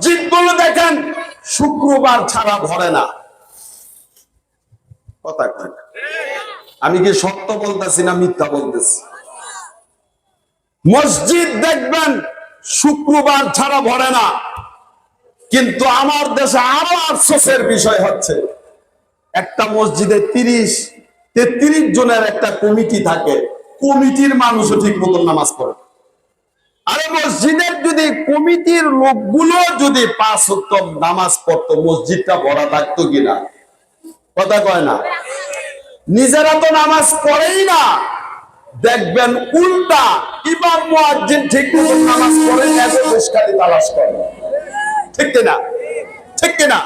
মসজিদগুলো দেখেন, শুক্রবার ছাড়া ভরে না। কথা আমি কি সত্য বলতেছি না মিথ্যা বলতেছি? মসজিদ দেখবেন, শুক্রবার ছাড়া ভরে না। কিন্তু আমার দেশে আরও আফসোসের বিষয় হচ্ছে, একটা মসজিদে তিরিশ, তেত্রিশ জনের একটা কমিটি থাকে। কমিটির মানুষও ঠিক মতন নামাজ পড়ে। আরে মসজিদের যদি কমিটির লোকগুলো যদি পাঁচ উত্তম নামাজ পড়তো, মসজিদটা ভরা থাকতো কিনা? কথা কয় না। নিজেরা তো নামাজ পড়েই না। দেখবেন উল্টা ইমাম মুয়াজ্জিন ঠিক মতো নামাজ পড়ে এত পরিষ্কারই তালাশ করে। ঠিক কিনা? ঠিক কিনা?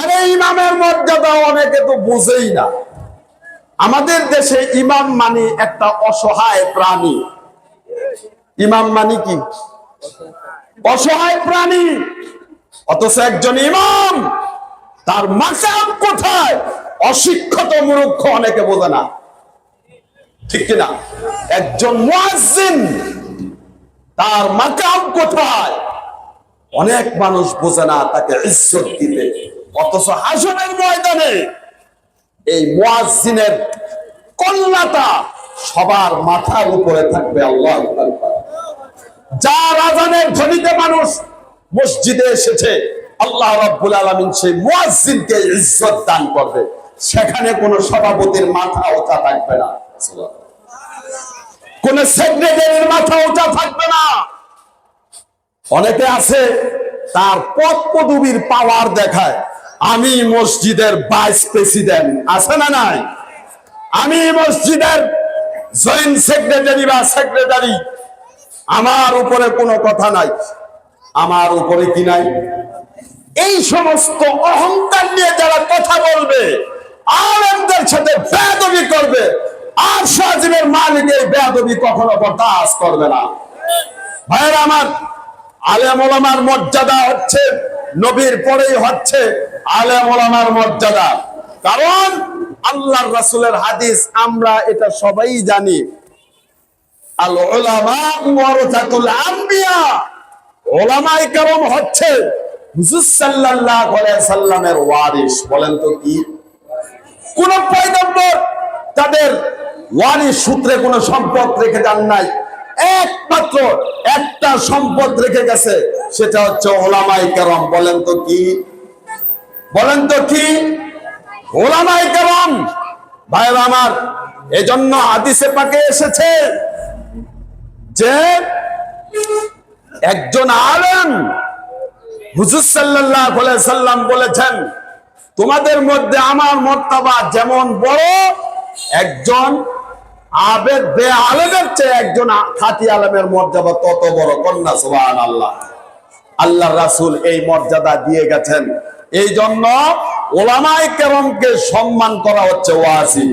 আরে ইমামের মর্যাদা অনেকে তো বুঝেই না। আমাদের দেশে ইমাম মানে একটা অসহায় প্রাণী। ইমাম মানে কি? অসহায় প্রাণী। অথচ একজন ইমাম, তার মাকাম কোথায়? অশিক্ষিত মূর্খ অনেকে বোঝে না। ঠিক কিনা? একজন মুয়াজ্জিন, তার মাকাম কোথায়? অনেক মানুষ বোঝে না তাকে ইজ্জত দিতে। অথচ হাসনের ময়দানে এই মুয়াজ্জিনের কল্যাটা সবার মাথার উপরে থাকবে, আল্লাহ যার আজানের ধ্বনিতে মানুষ মসজিদে এসেছে, আল্লাহ রাব্বুল আলামিন সেই মুয়াজ্জিনকে ইজ্জত দান করবে। সেখানে কোনো সভাপতির মাথা ওঠা থাকবে না। কোন সেক্রেটারির মাথা ওঠা থাকবে না। অনেকে আছে, তার পদ পদবীর পাওয়ার দেখায়, আমি মসজিদের ভাইস প্রেসিডেন্ট আছে না নাই? আমি মসজিদের জয়েন্ট সেক্রেটারি বা সেক্রেটারি আমার উপরে কোনো কথা নাই। আমার উপরে কি নাই? এই সমস্ত অহংকার নিয়ে যারা কথা বলবে, আলেমদের সাথে বেদবি করবে, আর সাজিমের মালিক এই বেয়াদবি কখনো বরদাস্ত করবে না। ভাইয়ের আমার আলেম ওলামার মর্যাদা হচ্ছে, নবীর পরেই হচ্ছে আলেম ওলামার মর্যাদা। কারণ আল্লাহর রাসূলের হাদিস আমরা এটা সবাই জানি আল উলামা ওয়ারাসাতুল আম্বিয়া হচ্ছে সাল্লামের বলেন তো কি? তাদের সূত্রে কোনো সম্পদ রেখে যান নাই। একমাত্র একটা সম্পদ রেখে গেছে, সেটা হচ্ছে ওলামাই বলেন তো কি? বলেন তো কি? ওলামাই কেরাম, ভাইয়ের আমার, এজন্য হাদিসে পাকে এসেছে যে একজন আলেম হুজুর আলাইহি সাল্লাম বলেছেন, তোমাদের মধ্যে আমার মর্তবা যেমন বড়, একজন আবেদ বে চেয়ে একজন খাতি মর্যাদা তত বড়। কন্যা সুবহান আল্লাহ আল্লাহ রাসূল এই মর্যাদা দিয়ে গেছেন। এই জন্য ওলামায়ে কেরামকে সম্মান করা হচ্ছে ওয়াসি